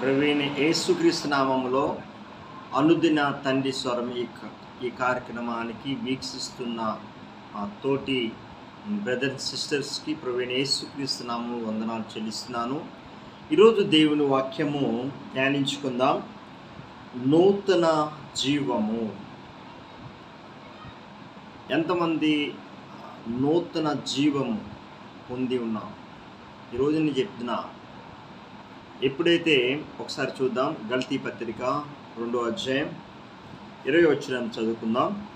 ప్రవీణ యేసుక్రీస్తు నామంలో అనుదిన తండ్రి స్వరం ఈ క- ఈ కార్యక్రమానికి వీక్షిస్తున్న తోటి బ్రదర్ సిస్టర్స్కి ప్రవీణ యేసుక్రీస్తు నామం వందనాలు చెల్లిస్తున్నాను. ఈరోజు దేవుని వాక్యము ధ్యానించుకుందాం. నూతన జీవము. ఎంతమంది నూతన జీవము పొంది ఉన్నాం? ఈరోజు నేను చెప్తున్నా ఎప్పుడైతే ఒకసారి చూద్దాం గల్తీ పత్రిక రెండో అధ్యాయం ఇరవై వచ్చిన చదువుకుందాం.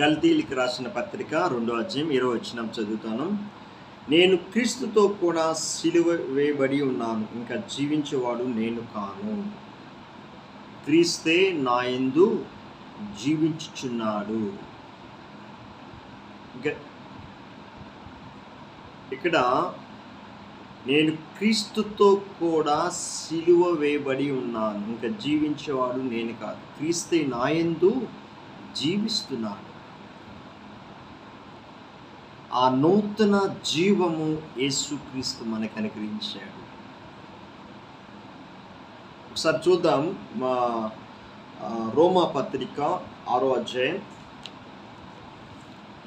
గల్తీలకి రాసిన పత్రిక రెండో అధ్యాయం ఇరవై వచ్చిన చదువుతాను. నేను క్రీస్తుతో కూడా సిలువ వేయబడి ఉన్నాను ఇంకా జీవించేవాడు నేను కాను. క్రీస్తే నా యందు జీవించుచున్నాడు. ఇక్కడ నేను క్రీస్తుతో కూడా సిలువ వేయబడి ఉన్నాను. ఇంకా జీవించేవాడు నేను కాదు. క్రీస్తే నాయందు జీవిస్తున్నాడు. ఆ నూతన జీవము యేసుక్రీస్తు మనకు అనుగ్రహించాడు. ఒకసారి చూద్దాం మా రోమా పత్రిక ఆరో అధ్యాయం.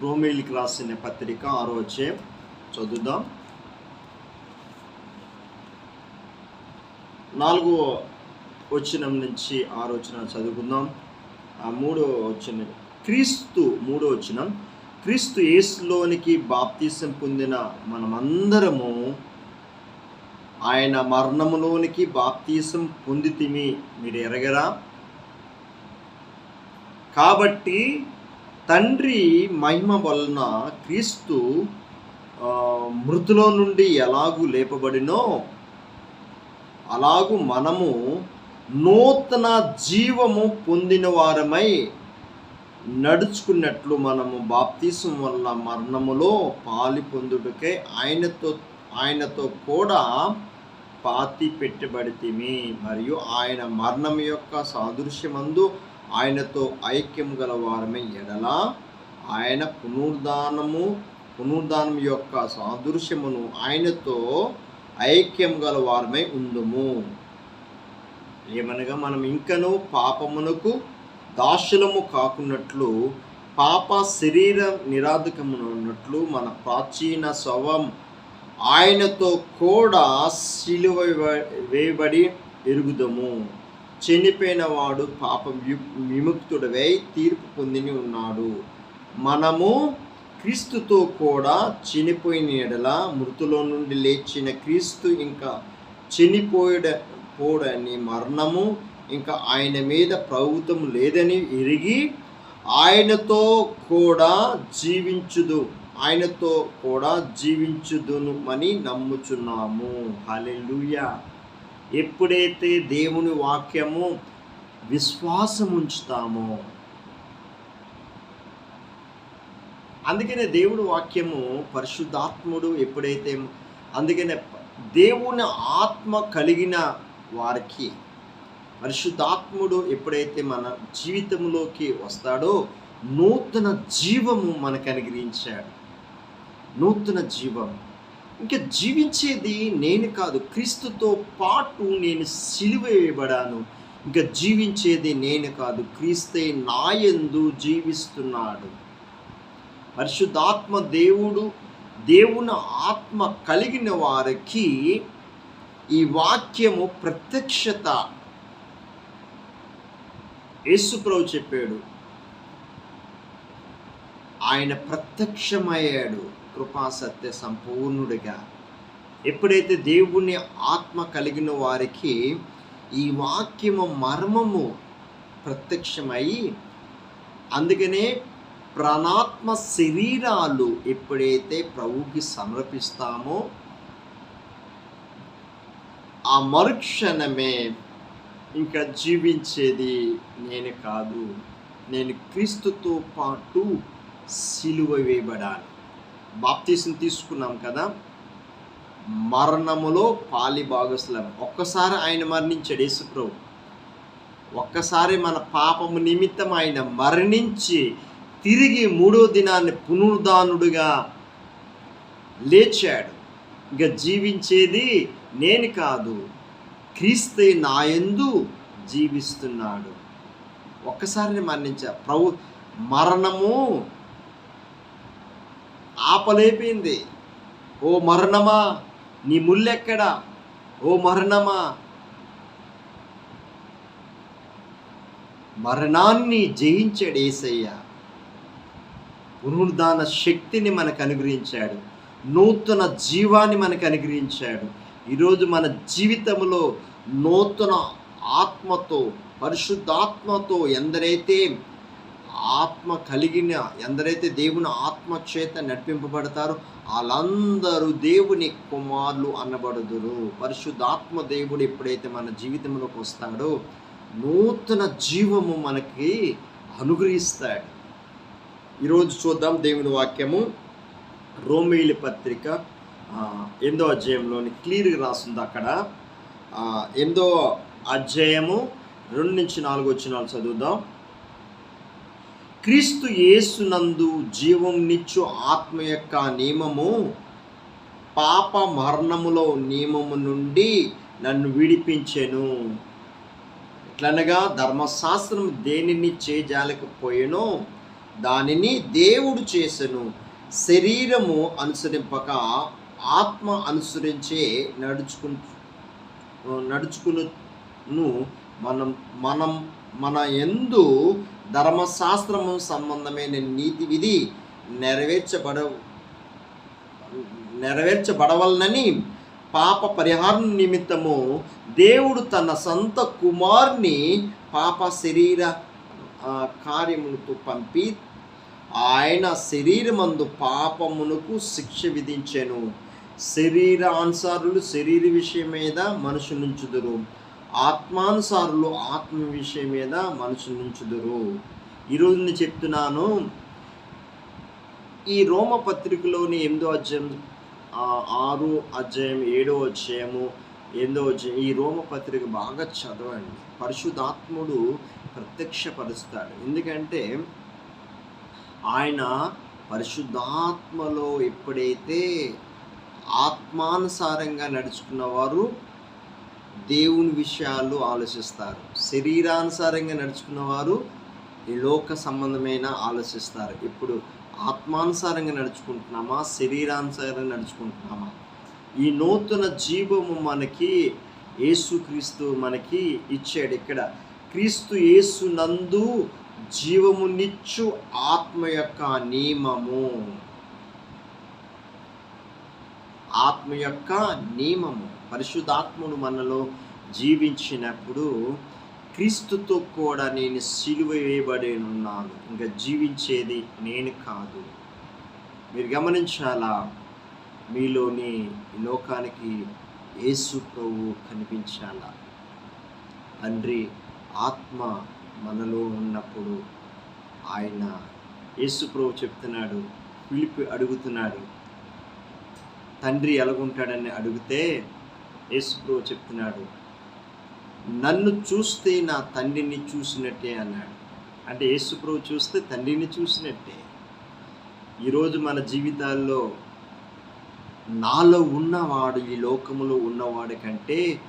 రోమేలికి రాసిన పత్రిక ఆరో అధ్యాయం. చదువుదాం. నాలుగో వచనం నుంచి ఆరు వచనం చదువుకుందాం. ఆ మూడో వచనం క్రీస్తు మూడో వచనం. క్రీస్తు యేసులోనికి బాప్తీసం పొందిన మనమందరము ఆయన మరణములోనికి బాప్తీసం పొందితిమి. మీరు ఎరగరా? కాబట్టి తండ్రి మహిమ వలన క్రీస్తు ఆ, మృతులో నుండి ఎలాగూ లేపబడినో అలాగు మనము నూతన జీవము పొందిన వారమై నడుచుకున్నట్లు మనము బాప్తీసం వల్ల మరణములో పాలి పొందుటకై ఆయనతో ఆయనతో కూడా పాతి పెట్టబడితిమి. మరియు ఆయన మరణం యొక్క సాదృశ్యమందు ఆయనతో ఐక్యం గల వారమై ఎడల ఆయన పునరుద్ధానము పునరుద్ధానం యొక్క సాదృశ్యమును ఆయనతో ఐక్యం గల వారమై ఉందుము ఏమనగా మనం ఇంకను పాపమునకు దాసులము కాకున్నట్లు పాప శరీర నిరాధకమునున్నట్లు మన ప్రాచీన శవం ఆయనతో కూడా సిలువ వేయబడి ఎరుగుదము. చనిపోయిన వాడు పాప వి- విముక్తుడవై తీర్పు పొందిని ఉన్నాడు. మనము క్రీస్తుతో కూడా చనిపోయిన ఎడల మృతులో నుండి లేచిన క్రీస్తు ఇంకా చనిపోయడ పోడని మరణము ఇంకా ఆయన మీద ప్రభుత్వం లేదని ఎరిగి ఆయనతో కూడా జీవించుదు. ఆయనతో కూడా జీవించుదును అని నమ్ముచున్నాము. హల్లెలూయా. ఎప్పుడైతే దేవుని వాక్యము విశ్వాసం ఉంచుతామో అందుకనే దేవుని వాక్యము పరిశుద్ధాత్ముడు ఎప్పుడైతే అందుకనే దేవుని ఆత్మ కలిగిన వారికి పరిశుద్ధాత్ముడు ఎప్పుడైతే మన జీవితంలోకి వస్తాడో నూతన జీవము మనకు అనుగ్రహించాడు. నూతన జీవం ఇంకా జీవించేది నేను కాదు క్రీస్తుతో పాటు నేను సిలువ వేయబడాను. ఇంకా జీవించేది నేను కాదు క్రీస్తే నాయందు జీవిస్తున్నాడు. పరిశుద్ధాత్మ దేవుడు దేవుని ఆత్మ కలిగిన వారికి ఈ వాక్యము ప్రత్యక్షత. యేసుప్రభు చెప్పాడు ఆయన ప్రత్యక్షమయ్యాడు కృపా సత్య సంపూర్ణుడిగా. ఎప్పుడైతే దేవుని ఆత్మ కలిగిన వారికి ఈ వాక్యము మర్మము ప్రత్యక్షమై అందుకనే ప్రాణాత్మ శరీరాలు ఎప్పుడైతే ప్రభుకి సమర్పిస్తామో ఆ మరుక్షణమే ఇంకా జీవించేది నేను కాదు. నేను క్రీస్తుతో పాటు సిలువ వేయబడాలి. బాప్తీసం తీసుకున్నాం కదా? మరణములో పాలి భాగస్లం ఒక్కసారి ఆయన మరణించాడు యేసుప్రభు. ఒక్కసారి మన పాపము నిమిత్తం ఆయన మరణించి తిరిగి మూడో దినాన్ని పునరుదానుడుగా లేచాడు. ఇక జీవించేది నేను కాదు క్రీస్తే నాయందు జీవిస్తున్నాడు. ఒక్కసారి మరణించా ప్రభు మరణము ఆపలేపింది. ఓ మరణమా నీ ముల్లెక్కడా? ఓ మరణమా మరణాన్ని జయించాడు ఏసయ్య. పునరుద్ధాన శక్తిని మనకు అనుగ్రహించాడు. నూతన జీవాన్ని మనకు అనుగ్రహించాడు. ఈరోజు మన జీవితంలో నూతన ఆత్మతో పరిశుద్ధాత్మతో ఎందరైతే ఆత్మ కలిగిన ఎందరైతే దేవుని ఆత్మ చేత నడిపింపబడతారో వాళ్ళందరూ దేవుని కుమారులు అనబడుదురు. పరిశుద్ధాత్మ దేవుడు ఎప్పుడైతే మన జీవితంలోకి వస్తాడో నూతన జీవము మనకి అనుగ్రహిస్తాడు. ఈరోజు చూద్దాం దేవుని వాక్యము. రోమిలి పత్రిక ఎందో ఎనిమిదో అధ్యాయంలోని క్లియర్గా రాస్తుంది అక్కడ. ఎందో ఎనిమిదో అధ్యాయము రెండు నుంచి నాలుగు వచ్చినాలు చదువుదాం. క్రీస్తు యేసునందు జీవం నిచ్చు ఆత్మ యొక్క నియమము పాప మరణములో నియమము నుండి నన్ను విడిపించెను. ఎట్లనగా ధర్మశాస్త్రం దేనిని చేయజాలకపోయేనో దానిని దేవుడు చేసెను. శరీరము అనుసరింపక ఆత్మ అనుసరించే నడుచుకు నడుచుకును. మనం మనం మన ఎందు ధర్మశాస్త్రము సంబంధమైన నీతి విధి నెరవేర్చబడ నెరవేర్చబడవలనని పాప పరిహారం నిమిత్తము దేవుడు తన సొంత కుమార్ని పాప శరీర కార్యములతో పంపి ఆయన శరీరమందు పాపమునకు శిక్ష విధించెను. శరీరానుసారులు శరీర విషయం మీద మనుషు నుంచుదురు ఆత్మానుసారులు ఆత్మ విషయం మీద మనుషు నుంచుదురు ఈరోజు నేను చెప్తున్నాను ఈ రోమ పత్రికలోని ఎనిమిదో అధ్యాయం ఆరు అధ్యాయం ఏడో అధ్యాయము ఎనిమిదో అధ్యాయం ఈ రోమ పత్రిక బాగా చదవండి. పరిశుద్ధాత్ముడు ప్రత్యక్షపరుస్తాడు. ఎందుకంటే ఆయన పరిశుద్ధాత్మలో ఎప్పుడైతే ఆత్మానుసారంగా నడుచుకున్న వారు దేవుని విషయాలు ఆలోచిస్తారు. శరీరానుసారంగా నడుచుకున్న వారు ఈ లోక సంబంధమైన ఆలోచిస్తారు. ఇప్పుడు ఆత్మానుసారంగా నడుచుకుంటున్నామా? శరీరానుసారంగా నడుచుకుంటున్నామా? ఈ నూతన జీవము మనకి యేసుక్రీస్తు మనకి ఇచ్చాడు. ఇక్కడ క్రీస్తు యేసు నందు జీవము నిచ్చు ఆత్మ యొక్క నియమము. ఆత్మ యొక్క నియమము. పరిశుద్ధాత్ముడు మనలో జీవించినప్పుడు క్రీస్తుతో కూడా నేను సిలువ వేయబడి ఉన్నాను ఇంకా జీవించేది నేను కాదు. మీరు గమనించాలా? మీలోని లోకానికి యేసు ప్రభు కనిపించాలా? తండ్రి ఆత్మ మనలో ఉన్నప్పుడు ఆయన యేసుప్రభు చెప్తున్నాడు పిలిపి అడుగుతున్నాడు తండ్రి ఎలాగుంటాడని అడిగితే యేసుప్రభు చెప్తున్నాడు నన్ను చూస్తే నా తండ్రిని చూసినట్టే అన్నాడు. అంటే యేసుప్రభు చూస్తే తండ్రిని చూసినట్టే. ఈరోజు మన జీవితాల్లో నాలో ఉన్నవాడు ఈ లోకములో ఉన్నవాడి కంటే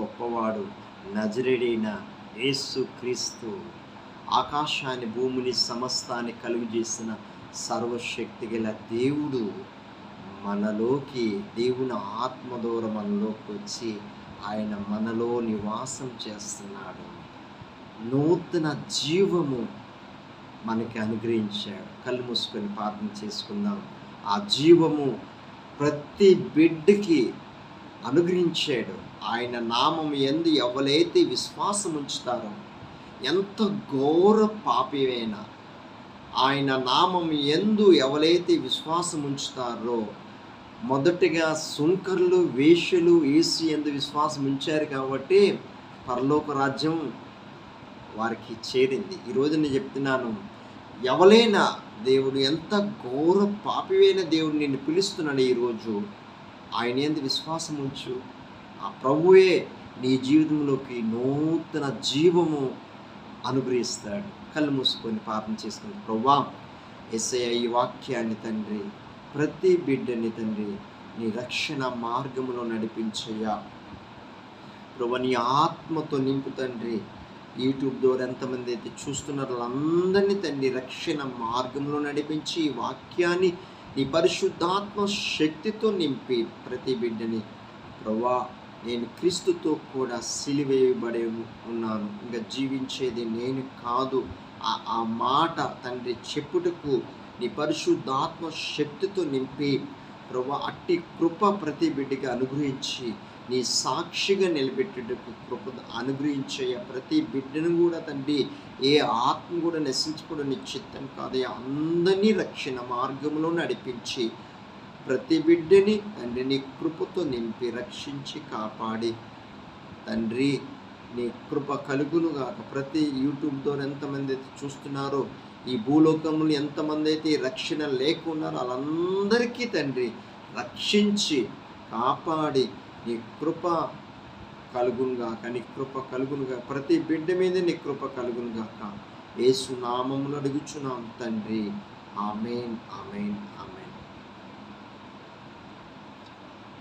గొప్పవాడు నజరేడైన యేసుక్రీస్తు ఆకాశాన్ని భూమిని సమస్తాన్ని కలుగు చేసిన సర్వశక్తి గల దేవుడు మనలోకి దేవుని ఆత్మ ద్వారా మనలోకి వచ్చి ఆయన మనలో నివాసం చేస్తున్నాడు. నూతన జీవము మనకి అనుగ్రహించాడు. కళ్ళు మూసుకొని ప్రార్థన చేసుకుందాం. ఆ జీవము ప్రతి బిడ్డకి అనుగ్రహించాడు. ఆయన నామం ఎందు ఎవరైతే విశ్వాసం ఉంచుతారో ఎంత ఘోర పాపివైనా ఆయన నామం ఎందు ఎవరైతే విశ్వాసం ఉంచుతారో మొదటిగా సుంకర్లు వేష్యలు వేసి ఎందు విశ్వాసం ఉంచారు కాబట్టి పరలోక రాజ్యం వారికి చేరింది. ఈరోజు నేను చెప్తున్నాను ఎవలైనా దేవుడు ఎంత ఘోర పాపివైన దేవుడు నిన్ను పిలుస్తున్నాడు ఈరోజు ఆయన ఎందు విశ్వాసం ఉంచు. ఆ ప్రభువే నీ జీవితంలోకి నూతన జీవము అనుగ్రహిస్తాడు. కళ్ళు మూసుకొని పాపం చేసుకుని ప్రవ్వా ఎస్ఐ ఈ వాక్యాన్ని తండ్రి ప్రతి బిడ్డని తండ్రి నీ రక్షణ మార్గములో నడిపించయ్యా. ప్రభు నీ ఆత్మతో నింపు తండ్రి. యూట్యూబ్ ద్వారా ఎంతమంది అయితే చూస్తున్నారో వాళ్ళందరినీ తండ్రి రక్షణ మార్గంలో నడిపించి ఈ వాక్యాన్ని నీ పరిశుద్ధాత్మ శక్తితో నింపి ప్రతి బిడ్డని. ప్రభా నేను క్రీస్తుతో కూడా సిలివేయబడి ఉన్నాను. ఇంకా జీవించేది నేను కాదు. ఆ మాట తండ్రి చెప్పుటకు నీ పరిశుద్ధాత్మ శక్తితో నింపి ప్రభా అట్టి కృప ప్రతి బిడ్డకి అనుగ్రహించి నీ సాక్షిగా నిలబెట్టేటకు కృప అనుగ్రహించే ప్రతి బిడ్డను కూడా తండ్రి ఏ ఆత్మ కూడా నశించుకోవడం నీ చిత్తం కాదు అందరినీ రక్షణ మార్గంలో నడిపించి ప్రతి బిడ్డని తండ్రి నీ కృపతో నింపి రక్షించి కాపాడి. తండ్రి నీ కృప కలుగునుగాక ప్రతి యూట్యూబ్ ద్వారా ఎంతమంది అయితే చూస్తున్నారో ఈ భూలోకంలో ఎంతమంది అయితే రక్షణ లేకున్నారో వాళ్ళందరికీ తండ్రి రక్షించి కాపాడి నీ కృప కలుగునుగాక నీ కృప కలుగునుగా ప్రతి బిడ్డ మీద నీ కృప కలుగునుగాక ఏసు నామములు అడుగుచున్నాం తండ్రి. Amen amen.